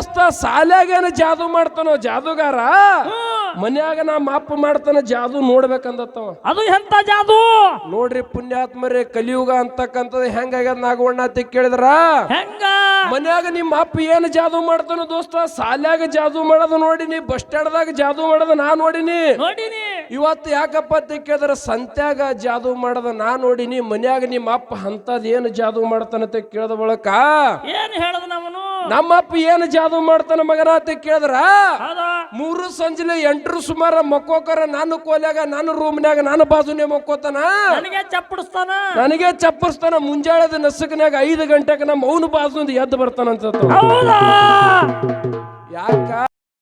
ದೋಸ್ತ ಸಾಲ್ಯಾಗೇನ ಜಾದು ಮಾಡ್ತಾನೋ ಜಾದುಗಾರ ಮನ್ಯಾಗ ನಾ ಮಾಪ್ ಮಾಡ್ತಾನ ಜಾದು ನೋಡ್ಬೇಕಂದತ್ತವ. ಅದು ಎಂತ ಜಾದು? ನೋಡ್ರಿ ಪುಣ್ಯಾತ್ಮರೇ ಕಲಿಯುಗ ಅಂತಕ್ಕಂಥದ್ದು ಹೆಂಗಾಗ್ಯದ ನಾಗವಣ್ಣ ಅಂತ ಕೇಳಿದ್ರ? ಹೆಂಗ? ಮನ್ಯಾಗ ನಿಮ್ಮ ಅಪ್ಪ ಏನು ಜಾದು ಮಾಡ್ತಾನ ದೋಸ್ತ ಸಾಲ್ಯಾಗ ಜಾದು ಮಾಡೋದು ನೋಡಿನಿ ಬಸ್ ಸ್ಟ್ಯಾಂಡ್ದಾಗ ಜಾದು ಮಾಡೋದು ನಾ ನೋಡಿನಿ. ನೋಡಿನಿ. ಇವತ್ತು ಯಾಕಪ್ಪ ಅಂತ ಕೇಳಿದ್ರ ಸಂತ್ಯಾಗ ಜಾದು ಮಾಡದ ನಾ ನೋಡಿನಿ ಮನ್ಯಾಗ ನಿಮ್ಮ ಅಪ್ಪ ಅಂತದ್ ಏನು ಜಾದು ಮಾಡ್ತಾನಂತ ಕೇಳಿದ ಬಳಕ ಏನ್ ಹೇಳದ ನವನು? ನಮ್ಮ ಅಪ್ಪ ಏನು ಜಾದು ಮಾಡ್ತಾನ ಮಗನ ಅಂತ ಕೇಳಿದ್ರ? ಮೂರು ಸಂಜಲಿ ಎಂಟ್ರು ಸುಮಾರ ಮಕ್ಕೋಕರ ನಾನು ಕೋಲ್ಯಾಗ ನಾನು ರೂಮ್ನ್ಯಾಗ ನಾನು ಬಾಜುನೇ ಮಕ್ಕೋತಾನ? ನನಗೆ ಚಪ್ಪಡಿಸ್ತಾನ? ನನಗೆ ಚಪ್ಪಡಿಸ್ತಾನ. ಮುಂಜಾಳದ ನಸುಕನ್ಯಾಗ ಐದು ಗಂಟೆಗೆ ನಮ್ಮ ಅವನು ಬಾಜು ಎದ್ದು ಬರ್ತಾನಂತ ಯಾಕ?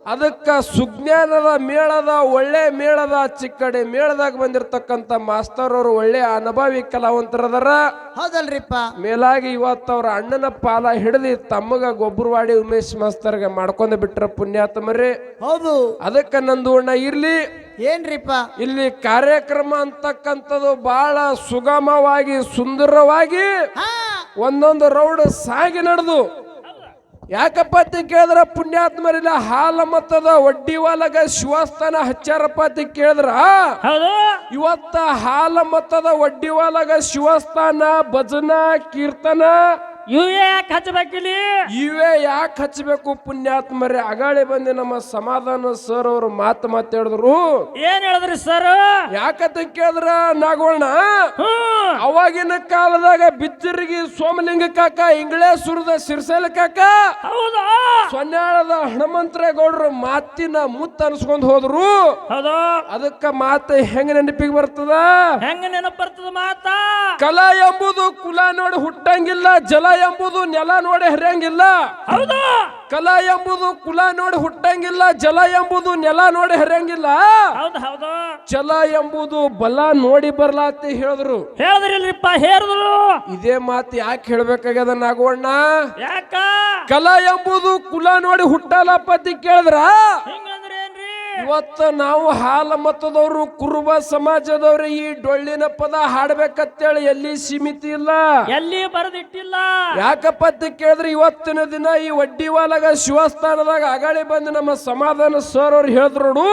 ಅದಕ್ಕ ಸುಜ್ಞಾನದ ಮೇಳದ ಒಳ್ಳೆ ಮೇಳದ ಚಿಕ್ಕಡೆ ಮೇಳದಾಗ ಬಂದಿರತಕ್ಕಂತ ಮಾಸ್ತರ್ ಅವರು ಒಳ್ಳೆ ಅನುಭವಿ ಕಲಾವಂತರದಾರ. ಹೌದಲ್ರಿಪ್ಪ. ಮೇಲಾಗಿ ಇವತ್ತು ಅವ್ರ ಅಣ್ಣನ ಪಾಲ ಹಿಡಿದು ತಮ್ಮಗ ಗೊಬ್ಬರವಾಡಿ ಉಮೇಶ್ ಮಾಸ್ತರ್ಗೆ ಮಾಡ್ಕೊಂಡು ಬಿಟ್ರ ಪುಣ್ಯಾತ್ಮರೇ. ಹೌದು. ಅದಕ್ಕ ನಂದು ಅಣ್ಣ ಇರ್ಲಿ. ಏನ್ರಿಪ್ಪ? ಇಲ್ಲಿ ಕಾರ್ಯಕ್ರಮ ಅಂತಕ್ಕಂಥದ್ದು ಬಹಳ ಸುಗಮವಾಗಿ ಸುಂದರವಾಗಿ ಒಂದೊಂದು ರೌಡ್ ಸಾಗಿ ನಡೆದು ಯಾಕಪ್ಪ ಅಂತ ಕೇಳಿದ್ರ ಪುಣ್ಯಾತ್ಮರಿಲ್ಲ ಹಾಲ ಮತ್ತದ ಒಡ್ಡಿ ವಾಲಗ ಶಿವಸ್ಥಾನ ಹಚ್ಚಾರಪ್ಪ ಅಂತ ಕೇಳಿದ್ರ? ಇವತ್ತ ಹಾಲ ಮತ್ತದ ಒಡ್ಡಿ ವಾಲಗ ಶಿವಸ್ಥಾನ ಭಜನ ಕೀರ್ತನ ಇವ್ ಯಾಕೆ ಹಚ್ಚಬೇಕಿಲ್ಲಿ ಇವೇ ಯಾಕೆ ಹಚ್ಚಬೇಕು ಪುಣ್ಯಾತ್ಮರೇ ಅಗಾಳಿ ಬಂದು ನಮ್ಮ ಸಮಾಧಾನ ಸರ್ ಅವರು ಮಾತು ಮಾತಾಡಿದ್ರು ಏನ್ ಹೇಳಿದ್ರಿ ಸರ್? ಯಾಕಂತ ಕೇಳಿದ್ರ ನಾಗೋಣ ಅವಾಗಿನ ಕಾಲದಾಗ ಬಿಚ್ಚರಿಗೆ ಸೋಮಲಿಂಗ ಕಾಕ ಸುರದ ಸಿರ್ಸೇಲ ಕಾಕ ಹೌದಾ? ಸೊನ್ಯಾಳದ ಹನುಮಂತರೇಗೌಡರು ಮಾತಿನ ಮುತ್ತ ಅನ್ಸ್ಕೊಂಡ್ ಹೋದ್ರು. ಹೌದು? ಅದಕ್ಕ ಮಾತ ಹೆಂಗ ನೆನಪಿಗೆ ಬರ್ತದ? ಹೆಂಗ ನೆನಪು ಬರ್ತದ ಮಾತಾ? ಕಲಾ ಎಂಬುದು ಕುಲ ನೋಡಿ ಹುಟ್ಟಂಗಿಲ್ಲ ಜಲ ಎಂಬುದು ನೆಲ ನೋಡಿ ಹರಿಯಂಗಿಲ್ಲ. ಹೌದು. ಕಲಾ ಎಂಬುದು ಕುಲ ನೋಡಿ ಹುಟ್ಟಂಗಿಲ್ಲ ಜಲ ಎಂಬುದು ನೆಲ ನೋಡಿ ಹರಿಯಂಗಿಲ್ಲ. ಜಲ ಎಂಬುದು ಬಲ ನೋಡಿ ಬರ್ಲಾತಿ ಹೇಳಿದ್ರು. ಹೇಳಿದ್ರಿಲ್ಲಪ್ಪ ಹೇಳಿದ್ರು. ಇದೇ ಮಾತು ಯಾಕೆ ಹೇಳ್ಬೇಕಾಗ್ಯದ ನಾಗವಣ್ಣ? ಯಾಕ? ಕಲಾ ಎಂಬುದು ಕುಲ ನೋಡಿ ಹುಟ್ಟಲ್ಲಪ್ಪ ಅಂತ ಕೇಳಿದ್ರ? ಇವತ್ತು ನಾವು ಹಾಲ ಮತದವರು ಕುರುಬ ಸಮಾಜದವ್ರು ಈ ಡೊಳ್ಳಿನ ಪದ ಹಾಡ್ಬೇಕಂತೇಳಿ ಎಲ್ಲಿ ಸೀಮಿತ ಇಲ್ಲ? ಎಲ್ಲಿ ಬರೆದಿಟ್ಟಿಲ್ಲ? ಯಾಕಪ್ಪ ಅಂತ ಕೇಳಿದ್ರೆ ಇವತ್ತಿನ ದಿನ ಈ ವಡ್ಡಿವಾಲಗ ಶಿವಸ್ಥಾನದಾಗ ಅಗಳಿ ಬಂದು ನಮ್ಮ ಸಮಾಧಾನ ಸರ್ ಅವ್ರು ಹೇಳಿದ್ರು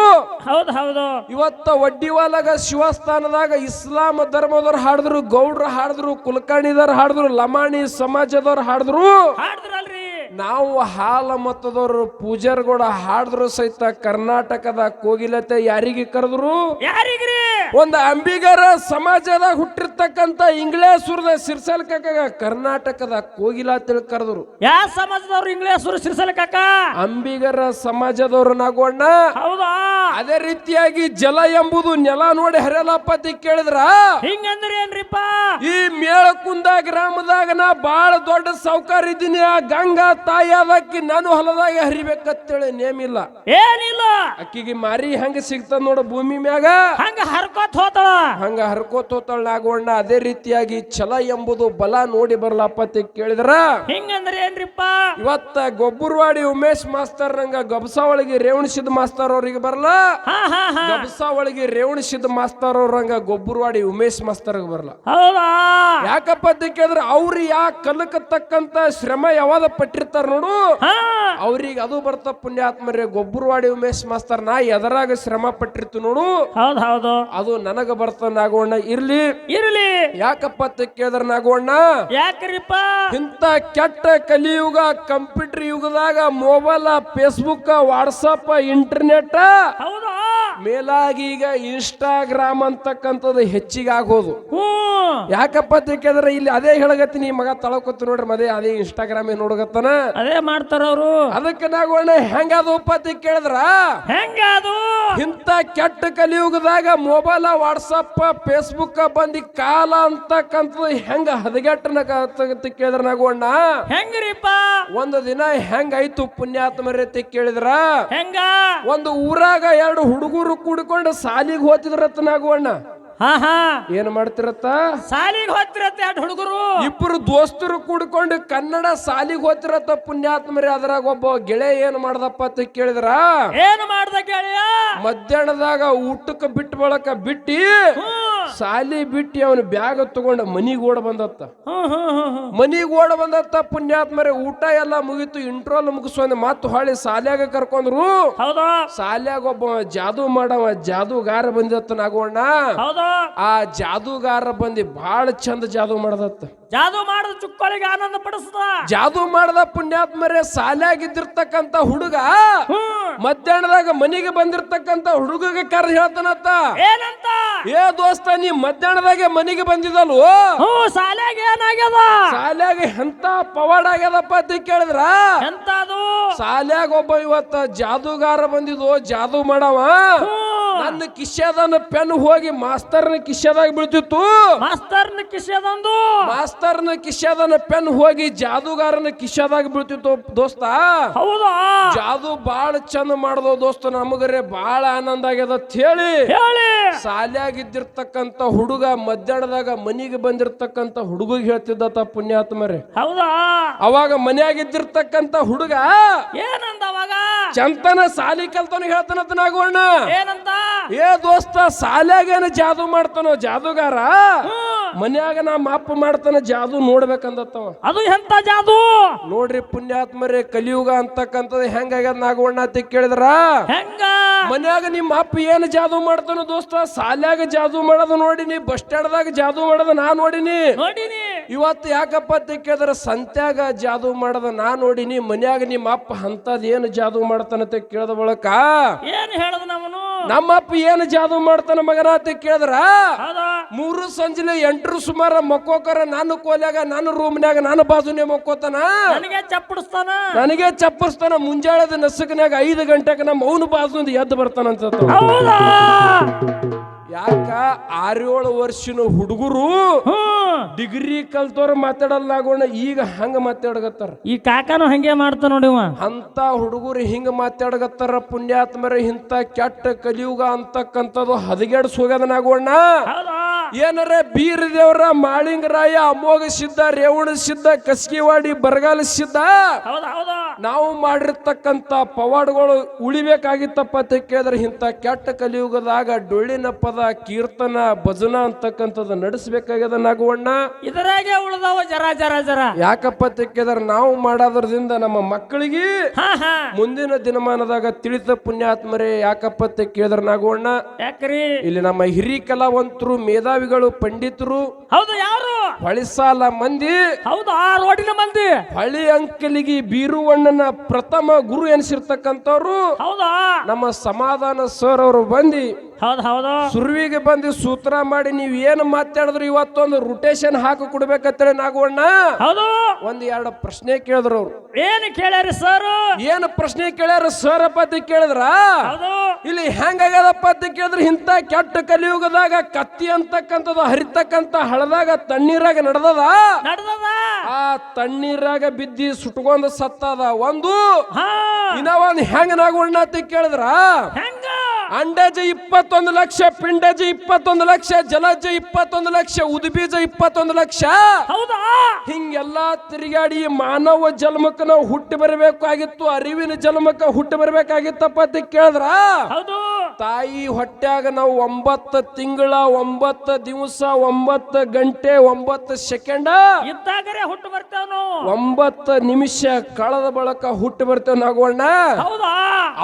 ಹೌದು ಹೌದು. ಇವತ್ತ ವಡ್ಡಿವಾಲಗ ಶಿವಸ್ಥಾನದಾಗ ಇಸ್ಲಾಂ ಧರ್ಮದವ್ರು ಹಾಡಿದ್ರು ಗೌಡ್ರು ಹಾಡಿದ್ರು ಕುಲಕರ್ಣಿದವ್ರು ಹಾಡಿದ್ರು ಲಮಾಣಿ ಸಮಾಜದವ್ರು ಹಾಡಿದ್ರು. ಹಾಡಿದ್ರಲ್ರಿ ನಾವು ಹಾಲ ಮತದವರು ಪೂಜಾರ್ಗೋಡ ಹಾಡಿದ್ರು ಸಹಿತ ಕರ್ನಾಟಕದ ಕೋಗಿಲತೆ ಯಾರಿಗೆ ಕರೆದ್ರು? ಯಾರಿಗ್ರಿ? ಒಂದು ಅಂಬಿಗರ ಸಮಾಜದಾಗ ಹುಟ್ಟಿರ್ತಕ್ಕಂತ ಇಂಗ್ಲೇಶ್ವರದ ಸಿರ್ಸಲ್ಕಾಗ ಕರ್ನಾಟಕದ ಕೋಗಿಲಾತೇಳಿ ಕರೆದ್ರು. ಯಾ ಸಮಾಜದವ್ರು ಇಂಗ್ಲೇಶ್ವರ ಸಿರ್ಸಲ್ ಕಾಕ? ಅಂಬಿಗರ ಸಮಾಜದವ್ರು ನಾಗೋಣ್ಣ ಹೌದಾ? ಅದೇ ರೀತಿಯಾಗಿ ಜಲ ಎಂಬುದು ನೆಲ ನೋಡಿ ಹರಿಯಲಪ್ಪ ಅಂತ ಕೇಳಿದ್ರ? ಹಿಂಗಂದ್ರೆ ಏನ್ರಿಪ್ಪ? ಈ ಮೇಳಕುಂದ ಗ್ರಾಮದಾಗ ನಾ ಬಾಳ ದೊಡ್ಡ ಸಾವುಕಾರ ಇದ್ದೀನಿ. ಆ ಗಂಗಾ ತಾಯಿ ಅದಕ್ಕಿ ನಾನು ಹೊಲದಾಗ ಹರಿಬೇಕಂತೇಳಿ ನೇಮಿಲ್ಲ. ಏನಿಲ್ಲ. ಅಕ್ಕಿಗೆ ಮಾರಿ ಹೆಂಗ ಸಿಗ್ತದ ನೋಡ ಭೂಮಿ ಮ್ಯಾಗ. ಹಂಗ ಹರ್ಕೋತ್ ಹೋತಾಳ. ಹಂಗ ಹರ್ಕೋತ ಹೋತಾಳ ನಾಗವಣ್ಣ. ಅದೇ ರೀತಿಯಾಗಿ ಛಲ ಎಂಬುದು ಬಲ ನೋಡಿ ಬರ್ಲಪ್ಪ ಅಂತ ಕೇಳಿದ್ರ. ಹಿಂಗಂದ್ರೆ ಏನ್ರಿಪ್ಪ? ಇವತ್ತ ಗೊಬ್ಬರವಾಡಿ ಉಮೇಶ್ ಮಾಸ್ತರ್ ನಂಗ ಗಬಸ ಒಳಗೆ ರೇವಣಿಸಿದ ಮಾಸ್ತರ್ ಅವ್ರಿಗೆ ಬರಲ್ಲ ಹಾ ಗಬಸ ಒಳಗೆ ರೇವಣಿಸಿದ ಮಾಸ್ತರ್ ಅವ್ರಂಗ ಗೊಬ್ಬರವಾಡಿ ಉಮೇಶ್ ಮಾಸ್ತರ್ ಬರಲ್ಲ ಹೌದಾ? ಯಾಕಪ್ಪ ಅಂತ ಕೇಳಿದ್ರ ಅವ್ರು ಯಾ ಕಲಕ ತಕ್ಕಂತ ಶ್ರಮ ಯಾವಾಗ ಪಟ್ಟಿರ್ತಾರ ನೋಡು. ಅವ್ರಿಗೆ ಅದು ಬರ್ತ ಪುಣ್ಯಾತ್ಮರೇ ಗೊಬ್ಬರವಾಡಿ ಉಮೇಶ್ ಮಾಸ್ತರ್ ನಾ ಎದರಾಗ ಶ್ರಮ ಪಟ್ಟಿರ್ತು ನೋಡು. ಹೌದೌದು ಹೌದು. ಅದು ನನಗ ಬರ್ತ ನಾಗೋಣ್ಣ ಇರ್ಲಿ. ಇರ್ಲಿ. ಯಾಕಪ್ಪ ಅಂತ ಕೇಳಿದ್ರ ನಾಗೋಣ್ಣ ಯಾಕ್ರಿಪ್ಪ? ಇಂತ ಕೆಟ್ಟ ಕಲಿಯುಗ ಕಂಪ್ಯೂಟರ್ ಯುಗದಾಗ ಮೊಬೈಲ್ ಫೇಸ್ಬುಕ್ ವಾಟ್ಸಪ್ ಇಂಟರ್ನೆಟ್ ಹೌದಾ. ಮೇಲಾಗಿ ಈಗ ಇನ್ಸ್ಟಾಗ್ರಾಮ್ ಅಂತಕ್ಕಂಥದ್ದು ಹೆಚ್ಚಿಗೆ ಆಗೋದು ಯಾಕಪ್ಪ ಅಂತ ಕೇಳಿದ್ರೆ ಇಲ್ಲಿ ಅದೇ ಹೇಳಗತ್ತೀನಿ ಮಗ ತಳಕೊತ್ತು ನೋಡ್ರಿ ಮದೇ ಅದೇ ಇನ್ಸ್ಟಾಗ್ರಾಮ್ ನೋಡಗತ್ತನ ಅದೇ ಮಾಡ್ತಾರ ಅವರು. ಅದಕ್ಕೆ ನಾಗೋಣ ಹೆಂಗದು ಪತಿ ಕೇಳಿದ್ರ? ಹೆಂಗದು? ಇಂತ ಕೆಟ್ಟ ಕಲಿಯುಗದಾಗ ಮೊಬೈಲ್ ವಾಟ್ಸಪ್ ಫೇಸ್ಬುಕ್ ಬಂದಿ ಕಾಲ ಅಂತಕ್ಕಂಥದ್ದು ಹೆಂಗ ಹದಗೆಟ್ಟನ ಕೇಳಿದ್ರ ನಾಗೋಣ ಹೆಂಗ್ರಿಪ್ಪ? ಒಂದು ದಿನ ಹೆಂಗಾಯ್ತು ಪುಣ್ಯಾತ್ಮರೇ ಅಂತ ಕೇಳಿದ್ರ? ಹೆಂಗ? ಒಂದು ಊರಾಗ ಎರಡು ಹುಡುಗರು ಕೂಡಿಕೊಂಡು ಸಾಲಿಗೆ ಹೋತಿದ್ರತ್ತ ನಾಗುವಣ್ಣ. ಹಾ ಹಾ. ಏನ್ ಮಾಡ್ತಿರತ್ತ? ಸಾಲಿಗೆ ಹೋಗ್ತಿರತ್ತೆ ಎರಡು ಹುಡುಗರು. ಇಬ್ಬರು ದೋಸ್ತರು ಕೂಡ್ಕೊಂಡು ಕನ್ನಡ ಸಾಲಿಗೆ ಹೋತಿರತ್ತ ಪುಣ್ಯಾತ್ಮರಿ ಅದ್ರಾಗ ಒಬ್ಬ ಗೆಳೆಯ ಏನ್ ಮಾಡ್ದಪ್ಪ ಅಂತ ಕೇಳಿದ್ರ? ಏನು ಮಾಡ್ದ ಗೆಳೆಯ? ಮಧ್ಯಾಹ್ನದಾಗ ಊಟಕ್ಕೆ ಬಿಟ್ಟು ಬಳಕ ಬಿಟ್ಟಿ ಸಾಲಿ ಬಿಟ್ಟು ಅವನು ಬ್ಯಾಗ್ ತಗೊಂಡ ಮನಿಗ್ ಓಡ ಬಂದತ್ತ ಮನಿಗೆ ಓಡ ಬಂದತ್ತ ಪುಣ್ಯಾತ್ಮರೆ ಊಟ ಎಲ್ಲ ಮುಗೀತು ಇಂಟ್ರೋಲ್ ಮುಗಿಸ್ಕೊಂಡ್ ಮತ್ ಹೊಳಿ ಸಾಲ್ಯಾಗ ಕರ್ಕೊಂಡ್ರು. ಹೌದು? ಸಾಲ್ಯಾಗ ಒಬ್ಬ ಜಾದೂ ಮಾಡವ ಜಾದೂಗಾರ ಬಂದಿತ್ತ ನಾಗೋಣ ಆ ಜಾದೂಗಾರ ಬಂದಿ ಬಹಳ ಚಂದ ಜಾದೂ ಮಾಡದತ್ತ. ಜಾದು ಮಾಡಿದ ಚುಕ್ಕೋಳಿಗೆ ಆನಂದ ಪಡಿಸ್ತ ಜಾದು ಮಾಡದ ಪುಣ್ಯಾತ್ಮರೆ ಸಾಲಾಗಿದ್ದಿರ್ತಕ್ಕಂತ ಹುಡುಗ ಮಧ್ಯಾಹ್ನದಾಗ ಮನೆಗೆ ಬಂದಿರ್ತಕ್ಕಂತ ಹುಡುಗಗೆ ಕರ್ ಹೇಳ್ತಾನತ್ತ. ಏನಂತ? ಏ ದೋಸ್ತ ನೀ ಮಧ್ಯಾಹ್ನದಾಗೆ ಮನೆಗೆ ಬಂದಿದಲ್ವೋ ಹ್ಞೂ ಸಾಲ್ಯಾಗ ಏನಾಗ್ಯದ? ಸಾಲಾಗ ಎಂತ ಪವಾಡ ಆಗ್ಯದಪ್ಪ ಅಂತ ಕೇಳಿದ್ರ? ಎಂತದು? ಸಾಲ್ಯಾಗ ಒಬ್ಬ ಇವತ್ತ ಜಾದೂಗಾರ ಬಂದಿದ್ವು ಜಾದೂ ಮಾಡವ. ನನ್ನ ಕಿಶೆದನ ಪೆನ್ ಹೋಗಿ ಮಾಸ್ತರ್ನ ಕಿಶೆದಾಗ ಬಿಳ್ತಿತ್ತು. ಮಾಸ್ತರ್ನ ಕಿಶೆದಂದು. ಮಾಸ್ತರ್ನ ಕಿಶೆದನ ಪೆನ್ ಹೋಗಿ ಜಾದೂಗಾರನ ಕಿಶೆದಾಗ ಬೀಳ್ತಿತ್ತು ದೋಸ್ತ. ಹೌದಾ? ಜಾದು ಬಾಳ ಚಂದ ಮಾಡ್ದೋ ದೋಸ್ತ ನಮಗರೆ ಬಾಳ ಆನಂದ ಆಗ್ಯದ ಅಂತ ಹೇಳಿ. ಹೇಳಿ. ಸಾಲ್ಯಾಗ ಇದ್ದಿರ್ತಕ್ಕಂತ ಹುಡುಗ ಮಧ್ಯಾಹ್ನದಾಗ ಮನಿಗೆ ಬಂದಿರ್ತಕ್ಕಂತ ಹುಡುಗ ಹೇಳ್ತಿದ್ದತ ಪುಣ್ಯಾತ್ಮರೇ. ಹೌದಾ? ಅವಾಗ ಮನ್ಯಾಗ ಇದ್ದಿರ್ತಕ್ಕಂತ ಹುಡುಗ ಏನಂದ ಅವಾಗ? ಚಂತನ ಸಾಲಿ ಕಲ್ತನ ಹೇಳ್ತಾನಂತ ನಾಗೋಣ ಏನಂತ? ಏ ದೋಸ್ತ ಸಾಲ್ಯಾಗೇನ ಜಾದೂ ಮಾಡ್ತಾನೋ ಜಾದುಗಾರ. ಮನ್ಯಾಗ ನಾ ಮಾಪ್ ಮಾಡ್ತಾನ ಜಾದೂ ನೋಡ್ಬೇಕಂದತ್ತವ. ಅದು ಎಂತ ಜಾದು? ನೋಡ್ರಿ ಪುಣ್ಯಾತ್ಮರೇ ಕಲಿಯುಗ ಅಂತಕ್ಕಂಥದ್ದು ಹೆಂಗಾಗ್ಯದ ನಾಗವಣ್ಣ ಅಂತ ಕೇಳಿದ್ರ? ಹೆಂಗ? ಮನ್ಯಾಗ ನಿಮ್ಮ ಅಪ್ಪ ಏನು ಜಾದೂ ಮಾಡ್ತಾನ ದೋಸ್ತ ಸಾಲ್ಯಾಗ ಜಾದೂ ಮಾಡೋದು ನೋಡಿನಿ ಬಸ್ ಸ್ಟ್ಯಾಂಡ್ದಾಗ ಜಾದೂ ಮಾಡೋದು ನಾ ನೋಡಿನಿ. ನೋಡಿನಿ. ಇವತ್ತು ಯಾಕಪ್ಪ ಅಂತ ಕೇಳಿದ್ರ ಸಂತ್ಯಾಗ ಜಾದು ಮಾಡದ ನಾ ನೋಡಿನಿ ಮನ್ಯಾಗ ನಿಮ್ಮ ಅಪ್ಪ ಅಂತದ್ ಏನು ಜಾದೂ ಮಾಡ್ತಾನಂತ ಕೇಳಿದ ಬಳಕ? ಏನ್ ಹೇಳದ ನಮ್ಮನು? ನಮ್ಮ ಅಪ್ಪ ಏನು ಜಾದೂ ಮಾಡ್ತಾನ ಮಗನ ಅಂತ ಕೇಳಿದ್ರ? ಮೂರು ಸಂಜೆ ಎಂಟರು ಸುಮಾರ ಮಕ್ಕೋಕರ ನಾನು ಕೋಲ್ಯಾಗ ನಾನು ರೂಮ್ನ್ಯಾಗ ನಾನು ಬಾಜುನೇ ಮಕ್ಕೋತಾನ? ನನಗೆ ಚಪ್ಪಡಿಸ್ತಾನ. ನನಗೆ ಚಪ್ಪಡಿಸ್ತಾನ. ಮುಂಜಾಳದ ನಸುಕನ್ಯಾಗ ಐದು ಗಂಟೆಗೆ ನಮ್ಮ ಅವನ ಬಾಜು ಎದ್ದು ಬರ್ತಾನಂತ ಯಾಕ? ಆರೇಳು ವರ್ಷನ ಹುಡುಗರು ಡಿಗ್ರಿ ಕಲ್ತವ್ರ ಮಾತಾಡಲ್ಲಾಗೋಣ ಈಗ ಹಂಗ ಮಾತಾಡಗತ್ತಾರ. ಈ ಕಾಕಾನು ಹಂಗೆ ಮಾಡ್ತಾನ ನೋಡಿವ ಅಂತ ಹುಡುಗರು ಹಿಂಗ ಮಾತಾಡಗತ್ತಾರ ಪುಣ್ಯಾತ್ಮರ ಇಂಥ ಕೆಟ್ಟ ಕಲಿಯುಗ ಅಂತಕ್ಕಂಥದ್ದು ಹದಗೆಡ್ಸ್ ಹೋಗ್ಯದನಾಗೋಣ ಹೌದಾ? ಏನರ ಬೀರ ದೇವರ ಮಾಳಿಂಗರಾಯ ಅಮೋಘ ಸಿದ್ಧ ರೇವಣ ಸಿದ್ಧ ಕಸ್ಕಿವಾಡಿ ಬರಗಾಲ ಸಿದ್ಧ ನಾವು ಮಾಡಿರ್ತಕ್ಕಂಥ ಪವಾಡ್ಗಳು ಉಳಿಬೇಕಾಗಿತ್ತಪ್ಪ ಅಂತ ಕೇಳಿದ್ರೆ ಇಂಥ ಕೆಟ್ಟ ಕಲಿಯುಗದಾಗ ಡೊಳ್ಳಿನ ಪದ ಕೀರ್ತನ ಭಜನ ಅಂತಕ್ಕಂಥದ್ದು ನಡೆಸಬೇಕಾಗ್ಯದ ನಾಗುವಣ್ಣ? ಇದರಾಗೆ ಉಳಿದವ ಜರ ಜರ ಜರ. ಯಾಕಪ್ಪ ಅಂತ ಕೇಳಿದ್ರೆ ನಾವು ಮಾಡೋದ್ರದಿಂದ ನಮ್ಮ ಮಕ್ಕಳಿಗೆ ಮುಂದಿನ ದಿನಮಾನದಾಗ ತಿಳಿತ ಪುಣ್ಯಾತ್ಮರೇ ಯಾಕಪ್ಪ ಅಂತ ಕೇಳಿದ್ರೆ ನಾಗವಣ್ಣ? ಯಾಕ್ರಿ? ಇಲ್ಲಿ ನಮ್ಮ ಹಿರಿ ಕಲಾವಂತರು ಮೇಧಾವಿಗಳು ಪಂಡಿತರು ಹೌದು ಯಾರು? ಹೊಳಿಸಾಲ ಮಂದಿ ಹೌದಾ ರೋಡಿನ ಮಂದಿ. ಹಳಿ ಅಂಕಲಿಗೆ ಬೀರುವಣ್ಣನ ಪ್ರಥಮ ಗುರು ಎನಿಸಿರ್ತಕ್ಕಂಥವ್ರು. ಹೌದಾ? ನಮ್ಮ ಸಮಾಧಾನ ಸರ್ ಅವರು ಬಂದು ಹೌದು ಹೌದು. ಸುರ್ವಿಗೆ ಬಂದು ಸೂತ್ರ ಮಾಡಿ ನೀವು ಏನು ಮಾತಾಡಿದ್ರು ಇವತ್ತೊಂದು ರೊಟೇಷನ್ ಹಾಕಿ ಕೊಡ್ಬೇಕಂತೇಳಿ ನಾಗವಣ್ಣ? ಹೌದು. ಒಂದ್ ಎರಡು ಪ್ರಶ್ನೆ ಕೇಳಿದ್ರು ಅವ್ರು. ಏನು ಕೇಳ್ಯಾರಿ ಸರ್? ಏನು ಪ್ರಶ್ನೆ ಕೇಳ್ಯಾರ ಸರ್ ಪದ್ಧತಿ ಕೇಳಿದ್ರ? ಹೌದು. ಇಲ್ಲಿ ಹೆಂಗಾಗ್ಯದಪ್ಪ ಅಂತ ಕೇಳಿದ್ರೆ? ಇಂಥ ಕೆಟ್ಟ ಕಲಿಯುಗದಾಗ ಕತ್ತಿ ಅಂತಕ್ಕಂಥದ್ದು ಹರಿತಕ್ಕಂತ ಹಳದಾಗ ತಣ್ಣೀರಾಗ ನಡೆದದ? ನಡ್ದದ. ಆ ತಣ್ಣೀರಾಗ ಬಿದ್ದಿ ಸುಟ್ಕೊಂಡ್ ಸತ್ತದ ಒಂದು. ಹಾ. ಇನ್ನ ಒಂದ್ ಹೆಂಗ ನಾಗವಣ್ಣ ಅಂತ ಕೇಳಿದ್ರ? ಹೆಂಗ? ಅಂಡಜ ಇಪ್ಪತ್ತೊಂದು ಲಕ್ಷ ಪಿಂಡಜ ಇಪ್ಪತ್ತೊಂದು ಲಕ್ಷ ಜಲಜ ಇಪ್ಪತ್ತೊಂದು ಲಕ್ಷ ಉದ್ಬೀಜ ಇಪ್ಪತ್ತೊಂದು ಲಕ್ಷ. ಹೌದಾ? ಹಿಂಗೆಲ್ಲಾ ತಿರುಗಾಡಿ ಮಾನವ ಜನ್ಮಕ್ಕ ನಾವು ಹುಟ್ಟಿ ಬರಬೇಕಾಗಿತ್ತು ಅರಿವಿನ ಜನ್ಮಕ್ಕ ಹುಟ್ಟಿ ಬರಬೇಕಾಗಿತ್ತಪ್ಪ ಅಂತ ಕೇಳಿದ್ರ? ತಾಯಿ ಹೊಟ್ಯಾಗ ನಾವು ಒಂಬತ್ತು ತಿಂಗಳ ಒಂಬತ್ತು ದಿವಸ ಒಂಬತ್ತು ಗಂಟೆ ಒಂಬತ್ತು ಸೆಕೆಂಡ್ ಇದ್ದಾಗರೆ ಹುಟ್ಟು ಬರ್ತೇವ್ ನಾವು ಒಂಬತ್ತು ನಿಮಿಷ ಕಳೆದ ಬಳಕ ಹುಟ್ಟಿ ಬರ್ತೇವ ನಾಗೋಣ ಹೌದಾ?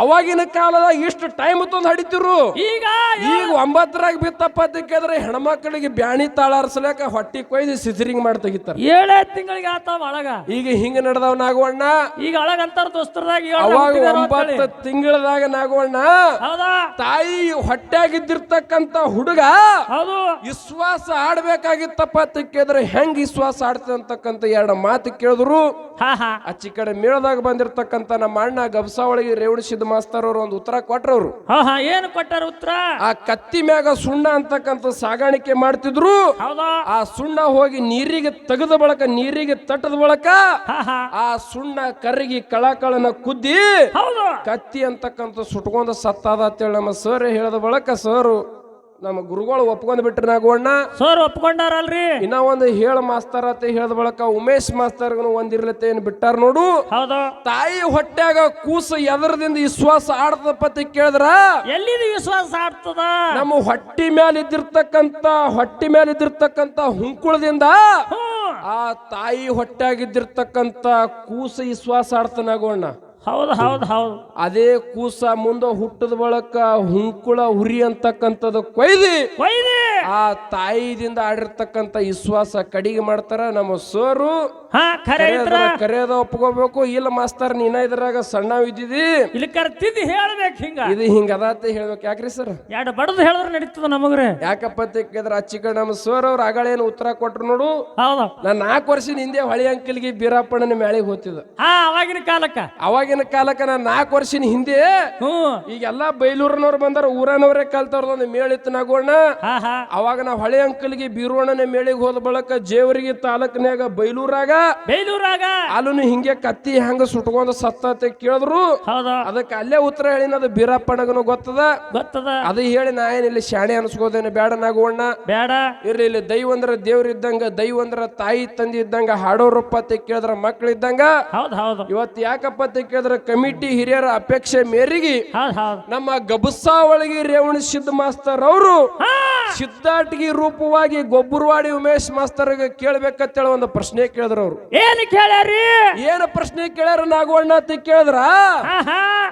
ಅವಾಗಿನ ಕಾಲದಾಗ ಇಷ್ಟು ಟೈಮ್ ತಂದು ಹಡಿತಿರು ಈಗ ಈಗ ಒಂಬತ್ತರಾಗ ಬಿತ್ತಪ್ಪ ಅಂತ ಕೇಳಿದ್ರೆ ಹೆಣ್ಮಕ್ಳಿಗೆ ಬ್ಯಾಣಿ ತಾಳಾರ್ಸಲಕ ಹೊಟ್ಟಿ ಕೊಯ್ದು ಸಿಸರಿಂಗ್ ಮಾಡಿ ತೆಗಿತಾರ. ಏಳೇ ತಿಂಗಳಿಗೆ ಆತಾವ ಒಳಗ ಈಗ ಹಿಂಗ ನಡೆದವ್ ನಾಗವಣ್ಣ. ಈಗ ಒಳಗ ಅಂತಾರ ದೋಸ್ತರದಾಗ ಅವಾಗ. ಒಂಬತ್ತು ತಿಂಗಳದಾಗ ನಾಗವಣ್ಣ ತಾಯಿ ಹೊಟ್ಟೆಗಿದ್ದಿರ್ತಕ್ಕಂತ ಹುಡುಗ ಹೌದು. ವಿಶ್ವಾಸ ಆಡ್ಬೇಕಾಗಿತ್ತಪ್ಪ ತಿಕ್ಕಿದ್ರೆ ಹೆಂಗ್ ವಿಶ್ವಾಸ ಆಡ್ತದೆ ಅಂತಕ್ಕಂತ ಎರಡು ಮಾತು ಕೇಳಿದ್ರು. ಹಾ ಹಾ. ಆಚಿ ಕಡೆ ಮೇಳದಾಗ ಬಂದಿರ್ತಕ್ಕಂತ ನಮ್ಮ ಅಣ್ಣ ಗಬ್ಸಾವಳಿಗೆ ರೇವಣಿಸಿದ ಮಾಸ್ತರ್ ಅವರು ಒಂದು ಉತ್ತರ ಕೊಟ್ರವ್ರು. ಏನು ಕೊಟ್ಟಾರ ಉತ್ತರ ಆ ಕತ್ತಿ ಮ್ಯಾಗ ಸುಣ್ಣ ಅಂತಕ್ಕಂಥ ಸಾಗಾಣಿಕೆ ಮಾಡ್ತಿದ್ರು. ಹೌದಾ? ಆ ಸುಣ್ಣ ಹೋಗಿ ನೀರಿಗೆ ತೆಗೆದ ಬಳಕ ನೀರಿಗೆ ತಟ್ಟದ ಬಳಕ ಆ ಸುಣ್ಣ ಕರಗಿ ಕಳಕಳನ ಕುದ್ದಿ ಹೌದು. ಕತ್ತಿ ಅಂತಕ್ಕಂಥ ಸುಟ್ಕೊಂಡ ಸತ್ತಾದ ಅಂತೇಳಿ ನಮ್ಮ ಸರ್ ಹೇಳದ ಬಳಕ ಸರ್ ನಮ್ಮ ಗುರುಗಳು ಒಪ್ಕೊಂಡ್ ಬಿಟ್ರಿ ನಾಗವಣ್ಣ. ಸರ್ ಒಪ್ಕೊಂಡಾರಲ್ರಿ. ಇನ್ನ ಒಂದು ಹೇಳ ಮಾಸ್ತರ್ ಅಂತ ಹೇಳ್ದ ಬಳಕ ಉಮೇಶ್ ಮಾಸ್ತರ್ ಒಂದಿರ್ಲತ್ತೆ ಏನ್ ಬಿಟ್ಟಾರ ನೋಡು. ಹೌದು. ತಾಯಿ ಹೊಟ್ಯಾಗ ಕೂಸು ಎದರದಿಂದ ವಿಶ್ವಾಸ ಆಡ್ತಪ್ಪ ಕೇಳಿದ್ರ? ಎಲ್ಲಿದ ವಿಶ್ವಾಸ ಆಡ್ತದ? ನಮ್ಮ ಹೊಟ್ಟಿ ಮ್ಯಾಲ ಇದ್ದಿರ್ತಕ್ಕಂತ ಹೊಟ್ಟಿ ಮ್ಯಾಲ ಇದ್ದಿರ್ತಕ್ಕಂತ ಹುಂಕುಳದಿಂದ ಆ ತಾಯಿ ಹೊಟ್ಯಾಗಿದ್ದಿರ್ತಕ್ಕಂತ ಕೂಸ ವಿಶ್ವಾಸ ಆಡ್ತಾನಾಗೋಣ ಹೌದು ಹೌದು ಹೌದು. ಅದೇ ಕೂಸ ಮುಂದೆ ಹುಟ್ಟದ ಬಳಕ ಹುಂಕುಳ ಹುರಿ ಅಂತಕ್ಕಂಥದ್ದು ಕೊಯ್ದಿ. ಕೊಯ್ದಿ. ಆ ತಾಯಿದಿಂದ ಆಡಿರ್ತಕ್ಕಂಥ ವಿಶ್ವಾಸ ಕಡಿಗೆ ಮಾಡ್ತಾರ ನಮ್ಮ ಸೋರು. ಹಾ ಖರೆ ಕರೆಯದ ಒಪ್ಕೋಬೇಕು. ಇಲ್ಲ ಮಾಸ್ತರ್ ನೀನ ಇದ್ರಾಗ ಸಣ್ಣ ಇದ್ದಿದಿ. ಇಲ್ಲಿ ಕರ್ತಿದ್ದು ಹೇಳ್ಬೇಕು ಹಿಂಗ. ಇದು ಹಿಂಗ ಅದಾತ ಹೇಳ್ಬೇಕು ಯಾಕ್ರಿ ಸರ್? ಎರಡು ಬಡದು ಹೇಳಿದ್ರೆ ನಡೀತದ ನಮಗ್ರೆ. ಯಾಕಪ್ಪ ಅಂತ ಅಚ್ಚಿಕ ಆ ನಮ್ಮ ಸರ್ ಅವ್ರ ಆಗಳೇನು ಉತ್ತರ ಕೊಟ್ರು ನೋಡು. ಹೌದು. ನಾ ನಾಲ್ಕು ವರ್ಷ ಹಿಂದೆ ಹೊಳಿ ಅಂಕಲ್ಗೆ ಬೀರಪ್ಪಣ್ಣನ ಮ್ಯಾಳಿಗೆ ಹೋಗ್ತಿದ್ದ ಹಾ ಅವಾಗಿನ ಕಾಲಕ್ಕ. ಅವಾಗಿನ ಕಾಲಕ್ಕ ನಾ ನಾಲ್ಕು ವರ್ಷಿನ ಹಿಂದೆ ಹ್ಞೂ. ಈಗೆಲ್ಲ ಬೈಲೂರಿನವ್ರು ಬಂದಾರ ಊರನವರೇ ಕಲ್ತವ್ರದೊಂದು ಮೇಳಿತ್ತು ನಾಗೋಣ. ಹಾ ಹಾ. ಅವಾಗ ನಾವು ಹಳೆ ಅಂಕಲ್ಗೆ ಬೀರೋಣನ ಮೇಳಿಗೆ ಹೋದ ಬಳಕ ಜೇವರಿಗೆ ತಾಲೂಕಿನ್ಯಾಗ ಬೈಲೂರಾಗ. ಬೈಲೂರಾಗ? ಅಲ್ಲೂ ಹಿಂಗೆ ಕತ್ತಿ ಹೆಂಗ ಸುಟ್ಕೊಂಡ್ ಸತ್ತತೆ ಕೇಳಿದ್ರು. ಹೌದು. ಅದಕ್ಕೆ ಅಲ್ಲೇ ಉತ್ತರ ಹೇಳಿನ ಅದು ಬೀರಪ್ಪನಗನು ಗೊತ್ತದ? ಗೊತ್ತದ. ಅದು ಹೇಳಿ ನಾ ಏನಿಲ್ಲ ಶಾಣೆ ಅನ್ಸ್ಕೋದೇನೆ ಬೇಡ ನಾಗೋಣ. ಬೇಡ ಇರ್ಲಿ ಇಲ್ಲಿ ದೈವಂದ್ರ ದೇವ್ರ ಇದ್ದಂಗ ದೈವಂದ್ರ ತಾಯಿ ತಂದಿ ಇದ್ದಂಗ ಹಾಡೋರಪ್ಪ ಅಂತ ಕೇಳಿದ್ರ ಮಕ್ಳು ಇದ್ದಂಗ ಹೌದು ಹೌದು. ಇವತ್ತು ಯಾಕಪ್ಪ ಅಂತ ಕೇಳಿದ್ರ? ಕಮಿಟಿ ಹಿರಿಯರ ಅಪೇಕ್ಷೆ ಮೇರೆಗೆ ನಮ್ಮ ಗಬುಸಾ ಒಳಗಿ ರೇವಣ ಸಿದ್ಧ ಮಾಸ್ತರ್ ಅವರು ಸಿದ್ಧಾಟಗಿ ರೂಪವಾಗಿ ಗೊಬ್ಬರವಾಡಿ ಉಮೇಶ್ ಮಾಸ್ತರ್ಗೆ ಕೇಳ್ಬೇಕಂತೇಳಿ ಒಂದು ಪ್ರಶ್ನೆ ಕೇಳಿದ್ರು ಅವ್ರು. ಏನು ಕೇಳ್ಯಾರಿ? ಏನ ಪ್ರಶ್ನೆ ಕೇಳ್ಯಾರ ನಾಗವಣ್ಣ ಅಂತ ಕೇಳಿದ್ರ?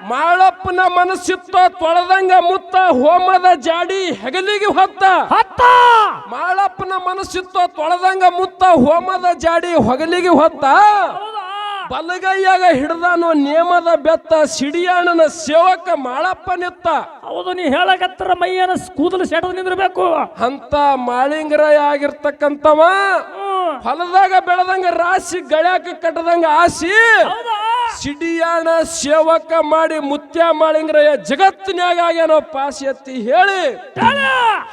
ಮಾಳಪ್ಪನ ಮನಸ್ಸಿತ್ತ ತೊಳೆದಂಗ ಮುತ್ತ ಹೋಮದ ಜಾಡಿ ಹೆಗಲಿಗೆ ಹೊತ್ತ. ಹತ್ತ. ಮಾಳಪ್ಪನ ಮನಸ್ಸಿತ್ತ ತೊಳೆದಂಗ ಮುತ್ತ ಹೋಮದ ಜಾಡಿ ಹೊಗಲಿಗೆ ಹೊತ್ತ. ಬಲಗೈಯಾಗ ಹಿಡ್ದಾನು ನೇಮದ ಬೆತ್ತ ಸಿಡಿಯಾಣನ ಸೇವಕ ಮಾಳಪ್ಪ ನಿತ್ತ ಹೌದು ನೀ ಹೇಳಕತ್ತರ ಮೈಯನ ಕೂದಲು ಸೆಟದು ನಿಂದಿರ್ಬೇಕು. ಅಂತ ಮಾಳಿಂಗರಾಯ ಆಗಿರ್ತಕ್ಕಂಥವ ಹೊಲದಾಗ ಬೆಳೆದಂಗ ರಾಶಿ ಗಳ್ಯಾಕ ಕಟ್ಟದಂಗ ಆಸಿ ಸಿಡಿಯಾಣ ಸೇವಕ ಮಾಡಿ ಮುತ್ಯ ಮಾಡಿಂಗ್ರಯ್ಯ ಜಗತ್ತಿನಾಗ ಏನೋ ಪಾಸಿ ಎತ್ತಿ ಹೇಳಿ.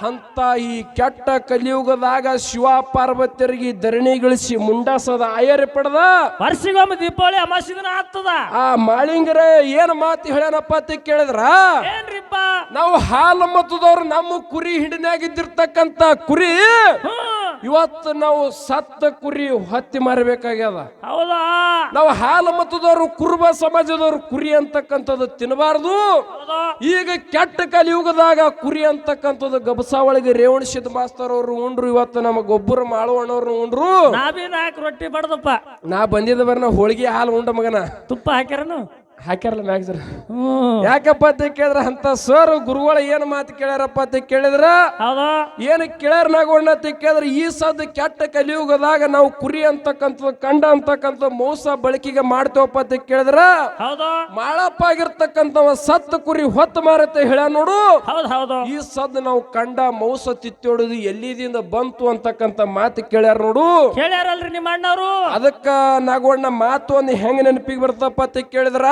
ಅಂತ ಈ ಕೆಟ್ಟ ಕಲಿಯುಗದಾಗ ಶಿವ ಪಾರ್ವತಿಯರಿಗೆ ಧರಣಿಗಳಿಸಿ ಮುಂಡಾಸದ ಆಯರಿ ಪಡೆದ. ವರ್ಷಿಗೊಮ್ಮೆ ದೀಪಾವಳಿ ಅಮಾಸಿ ದಿನ ಆಗ್ತದ. ಆ ಮಾಳಿಂಗರ ಏನ್ ಮಾತು ಹೇಳ್ಯಾನಪ್ಪ ಅಂತ ಕೇಳಿದ್ರ? ನಾವು ಹಾಲು ಮತ್ತದವ್ರು ನಮ್ಮ ಕುರಿ ಹಿಡಿನಾಗಿದ್ದಿರ್ತಕ್ಕಂತ ಕುರಿ. ಇವತ್ತು ನಾವು ಸತ್ತ ಕುರಿ ಹತ್ತಿ ಮಾರಬೇಕಾಗ್ಯದ. ಹೌದಾ? ನಾವು ಹಾಲು ಮತ್ತದವರು ಕುರುಬ ಸಮಾಜದವರು ಕುರಿ ಅಂತಕ್ಕಂಥದ್ದು ತಿನ್ನಬಾರದು. ಈಗ ಕೆಟ್ಟ ಕಲಿಯುಗದಾಗ ಕುರಿ ಅಂತಕ್ಕಂಥದ್ದು ಗಬಸಾವಳಿಗೆ ಒಳಗೆ ರೇವಣಿಸಿದ ಮಾಸ್ತರ್ ಅವರು ಉಂಡ್ರು ಇವತ್ತು ನಮ್ಮ ಗೊಬ್ಬರ ಮಾಳುವಣ್ಣವ್ರು ಉಂಡ್ರು. ರೊಟ್ಟಿ ಬಡದಪ್ಪ. ನಾ ಬಂದಿದ್ದ ಬರ್ನ ಹೋಳಿಗೆ ಹಾಲು ಉಂಡ ಮಗನ. ತುಪ್ಪ ಹಾಕ್ಯಾರನು? ಹಾಕ್ಯಾರಲ್ಲ ಮ್ಯಾಗ್ಸರ್ ಯಾಕಪ್ಪ ಅಂತ ಕೇಳಿದ್ರ? ಅಂತ ಸರ್ ಗುರುಗಳು ಏನ್ ಮಾತು ಕೇಳ್ಯಾರಪ್ಪ ಅಂತ ಕೇಳಿದ್ರ? ಏನ್ ಕೇಳ್ಯಾರ ನಾಗೋಣ ಅಂತ ಕೇಳಿದ್ರ? ಈ ಸದ್ ಕೆಟ್ಟ ಕಲಿಯುಗದಾಗ ನಾವು ಕುರಿ ಅಂತಕ್ಕಂಥ ಕಂಡ ಅಂತಕ್ಕಂಥ ಮೋಸ ಬಳಕೆಗೆ ಮಾಡ್ತೇವಪ್ಪ ಅಂತ ಕೇಳಿದ್ರ? ಮಾಳಪ್ಪ ಆಗಿರ್ತಕ್ಕಂಥವ ಸತ್ ಕುರಿ ಹೊತ್ತು ಮಾರತ್ತೆ ಹೇಳ ನೋಡು. ಹೌದು ಹೌದು. ಈ ಸದ್ ನಾವು ಕಂಡ ಮೌಸ ತಿತ್ತೋಡುದು ಎಲ್ಲಿದಿಂದ ಬಂತು ಅಂತಕ್ಕಂಥ ಮಾತು ಕೇಳ್ಯಾರ ನೋಡು. ಕೇಳ್ಯಾರಲ್ರಿ ನಿಮ್ಮ ಅಣ್ಣವರು? ಅದಕ್ಕ ನಾಗೋಣ್ಣ ಮಾತು ಒಂದು ಹೆಂಗ್ ನೆನಪಿಗೆ ಬರ್ತಪ್ಪ ಅಂತ ಕೇಳಿದ್ರ?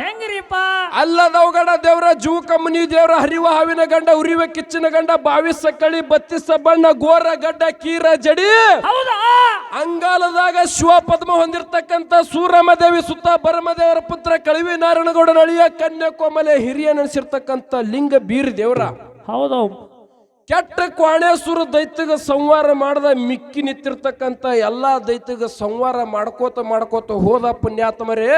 ಹೆಂಗ್ರಿಪ್ಪ? ಅಲ್ಲದವಗಡ ದೇವ್ರ ಜೂ ಕಮ್ಮನಿ ದೇವ್ರ ಹರಿವ ಹಾವಿನ ಗಂಡ ಉರಿವ ಕಿಚ್ಚಿನ ಗಂಡ ಬಾವಿ ಸಕ್ಕಳಿ ಬತ್ತಿಸ ಬಣ್ಣ ಗೋರ ಗಡ್ಡ ಕೀರ ಜಡಿ. ಹೌದಾ? ಅಂಗಾಲದಾಗ ಶಿವ ಪದ್ಮ ಹೊಂದಿರತಕ್ಕಂತ ಸೂರಮದೇವಿ ಸುತ್ತ ಬರಮದೇವರ ಪುತ್ರ ಕಳಿವಿ ನಾರಾಯಣಗೌಡ ನಳಿಯ ಕನ್ಯಾಕೋಮಲೆ ಹಿರಿಯ ನೆನೆಸಿರ್ತಕ್ಕಂತ ಲಿಂಗ ಬೀರ್ ದೇವ್ರ. ಹೌದು ಕೆಟ್ಟ ಕ್ವಾಣೇಶ್ವರ ದೈತ್ಯಗ ಸಂವಾರ ಮಾಡದ ಮಿಕ್ಕಿ ನಿಂತಿರ್ತಕ್ಕಂತ ಎಲ್ಲಾ ದೈತ್ಯಗ ಸಂವಾರ ಮಾಡ್ಕೋತ ಮಾಡ್ಕೋತ ಹೋದ ಪುಣ್ಯಾತ್ಮರೇ.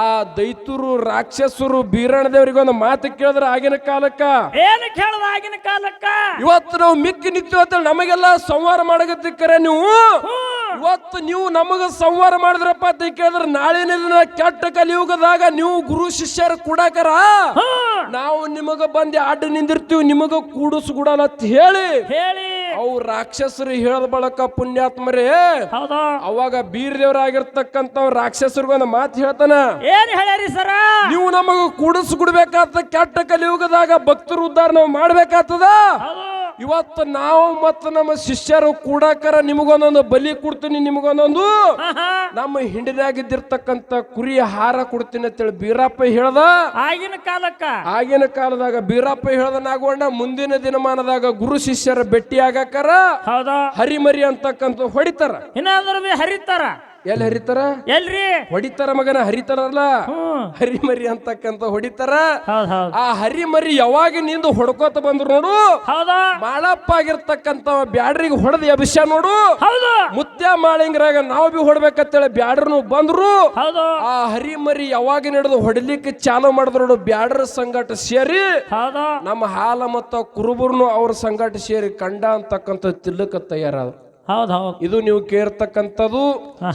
ಆ ದೈತರು ರಾಕ್ಷಸರು ಬೀರಣ ದೇವರಿಗೆ ಒಂದು ಮಾತು ಕೇಳಿದ್ರ ಆಗಿನ ಕಾಲಕ್ಕ. ಏನು ಕೇಳದ ಆಗಿನ ಕಾಲಕ್ಕ? ಇವತ್ತು ನಾವು ಮಿಕ್ಕಿ ನಿಂತೀವಿ ಅಂತ ನಮಗೆಲ್ಲ ಸಂವಾರ ಮಾಡಕತ್ತಿಕ್ಕರೆ ನೀವು. ಇವತ್ತು ನೀವು ನಮಗ ಸಂವಾರ ಮಾಡಿದ್ರಪ್ಪ ಅಂತ ಕೇಳಿದ್ರೆ ನಾಳಿನ ದಿನ ಕೆಟ್ಟ ಕಲಿಯುಗದಾಗ ನೀವು ಗುರು ಶಿಷ್ಯರ ಕೂಡಕರಾ. ನಾವು ನಿಮಗ ಬಂದು ಅಡ್ಡ ನಿಂದಿರ್ತೀವಿ ನಿಮಗ ಕೂಡಿಸ್ಗುಡಲ್ಲ ಅಂತ ಹೇಳಿ. ಹೇಳಿ. ಅವು ರಾಕ್ಷಸರು ಹೇಳದ ಬಳಕ ಪುಣ್ಯಾತ್ಮರೇ ಅವಾಗ ಬೀರ್ ದೇವರಾಗಿರ್ತಕ್ಕಂತ ರಾಕ್ಷಸರಿಗೊಂದು ಮಾತು ಹೇಳ್ತಾನ. ಏನ್ ಹೇಳ್ಯಾರಿ ಸರ? ನೀವು ನಮಗ ಕೂಡಿಸ್ಗುಡ್ಬೇಕಾದ ಕೆಟ್ಟ ಕಲಿಯುಗದಾಗ ಭಕ್ತರು ಉದ್ಧಾರ ನಾವು ಮಾಡ್ಬೇಕಾಗ್ತದ? ಇವತ್ತು ನಾವು ಮತ್ತು ನಮ್ಮ ಶಿಷ್ಯರು ಕೂಡಕರ ನಿಮಗೊಂದೊಂದು ಬಲಿ ಕೊಡ್ತೀನಿ ನಿಮಗೊಂದೊಂದು. ನಮ್ಮ ಹಿಂಡಿದಾಗಿದ್ದಿರ್ತಕ್ಕಂತ ಕುರಿ ಹಾರ ಕೊಡ್ತೀನಿ ಅಂತೇಳಿ ಬೀರಪ್ಪ ಹೇಳ್ದ. ಆಗಿನ ಕಾಲಕ್ಕ. ಆಗಿನ ಕಾಲದಾಗ ಬೀರಪ್ಪ ಹೇಳ್ದ ನಾಗೋಣ ಮುಂದಿನ ದಿನಮಾನದಾಗ ಗುರು ಶಿಷ್ಯರ ಭೇಟಿ ಆಗಾಕರ ಹೌದಾ? ಹರಿಮರಿ ಅಂತಕ್ಕಂಥ ಹೊಡಿತಾರ. ಏನಾದ್ರೂ ಹರಿತಾರ? ಎಲ್ಲಿ ಹರಿತಾರ? ಎಲ್ರಿ? ಹೊಡಿತಾರ ಮಗನ ಹರಿತಾರಲ್ಲ? ಹರಿಮರಿ ಅಂತಕ್ಕಂತ ಹೊಡಿತಾರ? ಆ ಹರಿಮರಿ ಯಾವಾಗ ನಿಂದು ಹೊಡ್ಕೋತ ಬಂದ್ರು ನೋಡು? ಹೌದಾ? ಮಾಳಪ್ಪ ಆಗಿರ್ತಕ್ಕಂತ ಬ್ಯಾಡ್ರಿಗೆ ಹೊಡೆದ ಅಭಿಷ ನೋಡು. ಹೌದು. ಮುತ್ಯ ಮಾಳಿಂಗ್ರಾಗ ನಾವು ಬಿ ಹೊಡ್ಬೇಕಂತೇಳಿ ಬ್ಯಾಡ್ರನು ಬಂದ್ರು. ಆ ಹರಿಮರಿ ಯಾವಾಗ ನಡೆದು ಹೊಡಿಲಿಕ್ಕೆ ಚಾಲು ಮಾಡಿದ್ರು ನೋಡು ಬ್ಯಾಡ್ರ ಸಂಘಟ ಸೇರಿ. ನಮ್ಮ ಹಾಲ ಮತ್ತ ಕುರುಬರ್ನು ಅವ್ರ ಸಂಘಟ ಸೇರಿ ಕಂಡ ಅಂತಕ್ಕಂಥ ತಿಲ್ಲಕ ತಯಾರಾದ. ಹೌದ್ ಹೌದು. ಇದು ನೀವು ಕೇರ್ತಕ್ಕಂಥದ್ದು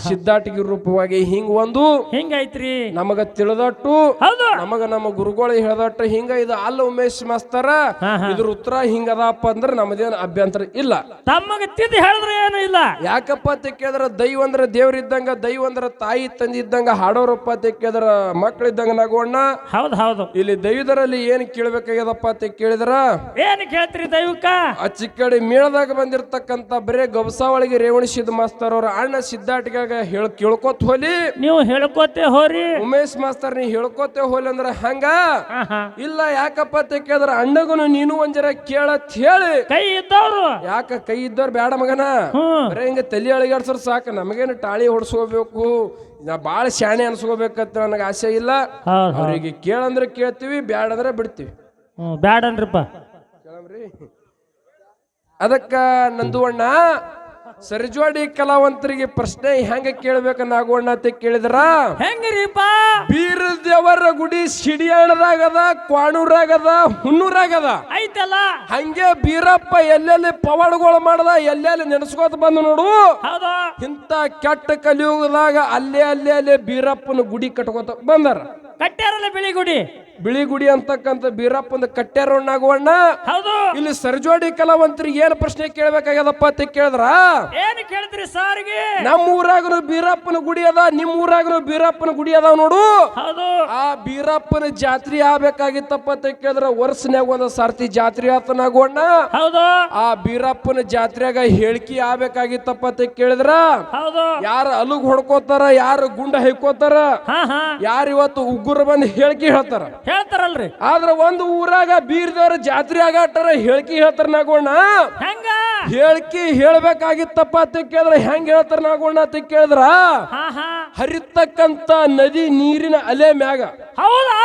ಸಿದ್ಧಾಟಿಗೆ ರೂಪವಾಗಿ ಹಿಂಗ್ ಒಂದು. ಹಿಂಗೈತ್ರಿ? ನಮಗ ತಿಳಿದಟ್ಟು ಹೌದು. ನಮಗ ನಮ್ಮ ಗುರುಗಳು ಹೇಳ್ದಟ್ಟು ಹಿಂಗ ಇದು ಅಲ್ಲ ಉಮೇಶ್ ಮಾಸ್ತರ. ಇದ್ರ ಉತ್ತರ ಹಿಂಗದಪ್ಪ ಅಂದ್ರೆ ನಮ್ದೇನು ಅಭ್ಯಂತರ ಇಲ್ಲ. ತಮ್ಮಗ ತಿದ್ದು ಹೇಳಿದ್ರೆ ಏನು ಇಲ್ಲ. ಯಾಕಪ್ಪ ಅಂತ ಕೇಳಿದ್ರ ದೈವ ಅಂದ್ರೆ ದೇವ್ರಿದ್ದಂಗ ದೈವ ಅಂದ್ರ ತಾಯಿ ತಂದಿ ಇದ್ದಂಗ ಹಾಡೋರಪ್ಪ ಅಂತ ಕೇಳಿದ್ರ ಮಕ್ಳಿದ್ದಂಗ ನಗೋಣ ಹೌದ್ ಹೌದು. ಇಲ್ಲಿ ದೈವದರಲ್ಲಿ ಏನ್ ಕೇಳ್ಬೇಕಾಗ್ಯದಪ್ಪ ಅಂತ ಕೇಳಿದ್ರ ಏನ್ ಕೇಳ್ತೀರಿ ದೈವಕ್ಕ? ಆ ಚಿಕ್ಕಡಿ ಮೇಳದಾಗ ಬಂದಿರ್ತಕ್ಕಂತ ಬರೇ ಗಬಸಾವಳಿಗೆ ರೇವಣಿಸಿದ ಮಾಸ್ತರ್ ಅವ್ರ ಅಣ್ಣ ಸಿದ್ಧಾಟಿಗಾಗ ಹೇಳ ಕೇಳ್ಕೊತ ಹೋಲಿ. ನೀವು ಹೇಳ್ಕೋತೆ ಹೋರಿ. ಉಮೇಶ್ ಮಾಸ್ತರ್ ನೀ ಹೇಳ್ಕೊತೆ ಹೋಲಿ ಅಂದ್ರ ಹಂಗ. ಇಲ್ಲ ಯಾಕಪ್ಪ ಅಂತ ಕೇಳಿದ್ರ ಅಣ್ಣಗನು ನೀನು ಒಂದ್ ಜರ ಕೇಳತ್ ಹೇಳಿ. ಕೈ ಇದ್ದವ್ರು. ಯಾಕ ಕೈ ಇದ್ದವ್ರು ಬೇಡ ಮಗನ? ಬರೇ ಹಿಂಗ ತಲೆ ಅಳಿಗಾಡ್ಸರ್ ಸಾಕು. ನಮಗೇನು ಟಾಳಿ ಹೊಡ್ಸ್ಕೋಬೇಕು? ನಾ ಬಾಳ ಶಾಣೆ ಅನ್ಸ್ಕೋಬೇಕಂತ ನನಗೆ ಆಸೆ ಇಲ್ಲ. ಅವರಿಗೆ ಕೇಳಂದ್ರೆ ಕೇಳ್ತೀವಿ ಬ್ಯಾಡ ಅಂದ್ರೆ ಬಿಡ್ತೀವಿ ಬ್ಯಾಡನ್ರಿಪ್ಪ. ಅದಕ್ಕ ನಂದು ಅಣ್ಣ ಸರಿಜೋಡಿ ಕಲಾವಂತರಿಗೆ ಪ್ರಶ್ನೆ ಹೆಂಗ ಕೇಳ್ಬೇಕ ನಾಗೋಣ ಅಂತ ಕೇಳಿದ್ರ? ಹೆಂಗ್ರಿಪ್ಪ ಬೀರ ದೇವರ ಗುಡಿ ಸಿಡಿಯಾಣದಾಗದ ಕ್ವಾಣೂರಾಗದ ಹುನ್ನೂರಾಗದ? ಐತಲ್ಲ? ಹಂಗೆ ಬೀರಪ್ಪ ಎಲ್ಲೆಲ್ಲಿ ಪವಾಡಗಳು ಮಾಡದ ಎಲ್ಲೆಲ್ಲಿ ನೆನೆಸ್ಕೋತ ಬಂದು ನೋಡು. ಇಂತ ಇಂಥ ಕೆಟ್ಟ ಕಲಿಯುಗದಾಗ ಅಲ್ಲೇ ಅಲ್ಲೇ ಅಲ್ಲೇ ಬೀರಪ್ಪನ ಗುಡಿ ಕಟ್ಕೋತ ಬಂದಾರ. ಕಟ್ಟ್ಯಾರಲ್ಲ ಬಿಳಿ ಗುಡಿ ಬಿಳಿ ಗುಡಿ ಅಂತಕ್ಕಂಥ ಬೀರಪ್ಪನ ಕಟ್ಟ್ಯಾರ ನಾಗವಣ್ಣ ಹೌದು. ಇಲ್ಲಿ ಸರ್ಜೋಡಿ ಕಲಾವಂತರಿಗೆ ಏನ್ ಪ್ರಶ್ನೆ ಕೇಳ್ಬೇಕಾಗ್ಯದಪ್ಪ ಅಂತ ಕೇಳಿದ್ರ? ಏನ್ ಕೇಳಿದ್ರಿ ಸಾರಿಗೆ? ನಮ್ಮ ಊರಾಗನು ಬೀರಪ್ಪನ ಗುಡಿ ಅದ ನಿಮ್ಮ ಊರಾಗನು ಬೀರಪ್ಪನ ಗುಡಿ ಅದಾವ ನೋಡು. ಹೌದು. ಆ ಬೀರಪ್ಪನ ಜಾತ್ರೆ ಆಗ್ಬೇಕಾಗಿತ್ತಪ್ಪ ಅಂತ ಕೇಳಿದ್ರ ವರ್ಷನ್ಯಾಗ ಒಂದ್ ಸಾರ್ತಿ ಜಾತ್ರೆ ಆತನಾಗೋಣ ಹೌದು. ಆ ಬೀರಪ್ಪನ ಜಾತ್ರೆಗ ಹೇಳಿಕೆ ಆಗ್ಬೇಕಾಗಿತ್ತಪ್ಪ ಅಂತ ಕೇಳಿದ್ರ. ಹೌದು. ಯಾರು ಅಲುಗ್ ಹೊಡ್ಕೋತಾರ ಯಾರು ಗುಂಡ ಹೈಕೋತಾರ ಯಾರು ಇವತ್ತು ಉಗ್ಗುರು ಬಂದು ಹೇಳಿಕೆ ಹೇಳ್ತಾರ. ಹೇಳ್ತಾರಲ್ರಿ. ಆದ್ರ ಒಂದು ಊರಾಗ ಬೀರ್ದವ್ರ ಜಾತ್ರೆ ಆಗಾಟಾರ ಹೇಳಿಕೆ ಹೇಳ್ತಾರ ನಾಗೋಣ ಹೆಂಗ? ಹೇಳಿಕೆ ಹೇಳ್ಬೇಕಾಗಿತ್ತಪ್ಪ ಅಂತ ಕೇಳಿದ್ರ ಹೆಂಗ್ ಹೇಳ್ತಾರ ನಾಗೋಣ ಅಂತ ಕೇಳಿದ್ರ? ಹರಿತಕ್ಕಂತ ನದಿ ನೀರಿನ ಅಲೆ ಮ್ಯಾಗ. ಹೌದಾ?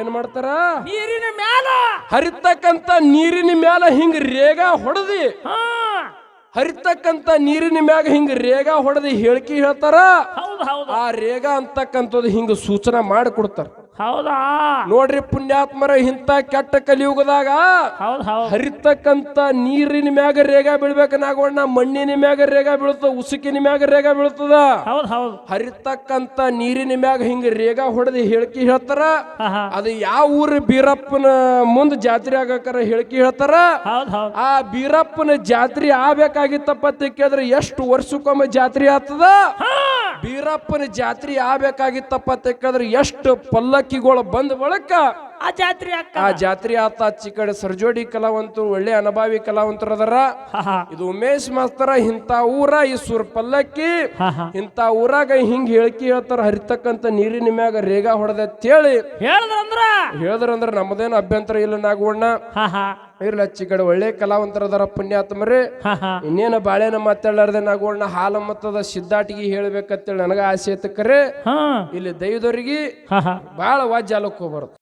ಏನ್ ಮಾಡ್ತಾರ? ನೀರಿನ ಮ್ಯಾಲ? ಹರಿತಕ್ಕಂತ ನೀರಿನ ಮ್ಯಾಲ ಹಿಂಗ ರೇಗ ಹೊಡೆದಿ. ಹಾ. ಹರಿತಕ್ಕಂತ ನೀರಿನ ಮ್ಯಾಗ ಹಿಂಗ ರೇಗ ಹೊಡೆದು ಹೇಳಿಕೆ ಹೇಳ್ತಾರ. ಹೌದು ಹೌದು. ಆ ರೇಗ ಅಂತಕ್ಕಂಥದ್ದು ಹಿಂಗ ಸೂಚನೆ ಮಾಡಿ ಕೊಡ್ತಾರ. ಹೌದಾ? ನೋಡ್ರಿ ಪುಣ್ಯಾತ್ಮರ ಇಂಥ ಕೆಟ್ಟ ಕಲಿಯುಗದಾಗ ಹೌದು ಹೌದು. ಹರಿತಕ್ಕಂತ ನೀರಿನ ಮ್ಯಾಗ ರೇಗ ಬೀಳ್ಬೇಕ ನಾಗೋಣ ಮಣ್ಣಿನ ಮ್ಯಾಗ ರೇಗ ಬೀಳ್ತದ ಉಸುಕಿನ ಮ್ಯಾಗ ರೇಗ ಬೀಳ್ತದ. ಹೌದು ಹೌದು. ಹರಿತಕ್ಕಂತ ನೀರಿನ ಮ್ಯಾಗ ಹಿಂಗ ರೇಗ ಹೊಡೆದು ಹೇಳಿಕೆ ಹೇಳ್ತಾರ. ಹಾ ಹಾ ಅದು ಯಾವ ಊರ? ಬೀರಪ್ಪನ ಮುಂದ್ ಜಾತ್ರೆ ಆಗಕ್ಕಾರ ಹೇಳಿಕೆ ಹೇಳ್ತಾರ. ಹೌದು ಹೌದು. ಆ ಬೀರಪ್ಪನ ಜಾತ್ರೆ ಆಗ್ಬೇಕಾಗಿತ್ತಪ್ಪ ಅಂತ ಕೇಳಿದ್ರೆ ಎಷ್ಟು ವರ್ಷಕ್ಕೊಮ್ಮೆ ಜಾತ್ರೆ ಆಗ್ತದ? ಹಾ. ಬೀರಪ್ಪನ ಜಾತ್ರೆ ಆಗ್ಬೇಕಾಗಿತ್ತಪ್ಪ ಅಂತ ಕೇಳಿದ್ರೆ ಎಷ್ಟು ಪಲ್ಲಕ್ಕಿಗಳು ಬಂದ ಬಳಕ ಆ ಜಾತ್ರೆ ಅಕ್ಕ ಆ ಜಾತ್ರೆ ಆತ ಚಿಕ್ಕಡೆ ಕಡೆ ಸರ್ಜೋಡಿ ಕಲಾವಂತರು ಒಳ್ಳೆ ಅನುಭವಿ ಕಲಾವಂತರು ಅದರ. ಇದು ಉಮೇಶ್ ಮಾಸ್ತರ ಇಂಥ ಊರ ಈ ಸುರ್ ಪಲ್ಲಕ್ಕಿ ಇಂಥ ಊರಾಗ ಹಿಂಗ್ ಹೇಳ್ಕಿ ಹೇಳ್ತಾರ ಹರಿತಕ್ಕಂತ ನೀರಿನ ಮ್ಯಾಗ ರೇಗ ಹೊಡೆದ ಹೇಳಿ. ಹೇಳಿದ್ರಂದ್ರ? ಹೇಳಿದ್ರಂದ್ರ ನಮ್ಮದೇನು ಅಭ್ಯಂತರ ಇಲ್ಲ ನಾಗವಣ್ಣ. ಇರ್ಲಿ ಹಚ್ಚಿ ಕಡೆ ಒಳ್ಳೆ ಕಲಾವಂತರ ಅದರ ಪುಣ್ಯಾತ್ಮರೇ. ಇನ್ನೇನು ಬಾಳೆನ ಮಾತಾಡಲಾರ್ದೆ ನಾಗೋಣ ಹಾಲ ಮತ್ತದ ಸಿದ್ದಾಟಿಗೆ ಹೇಳ್ಬೇಕಂತೇಳಿ ನನಗ ಆಸೆ ಐತೆ ಕರೆ. ಇಲ್ಲಿ ದೈವದವ್ರಿಗೆ ಭಾಳ ವಾಜ್ಯ ಅಲಕ್ ಹೋಗ್ಬಾರ್ದು.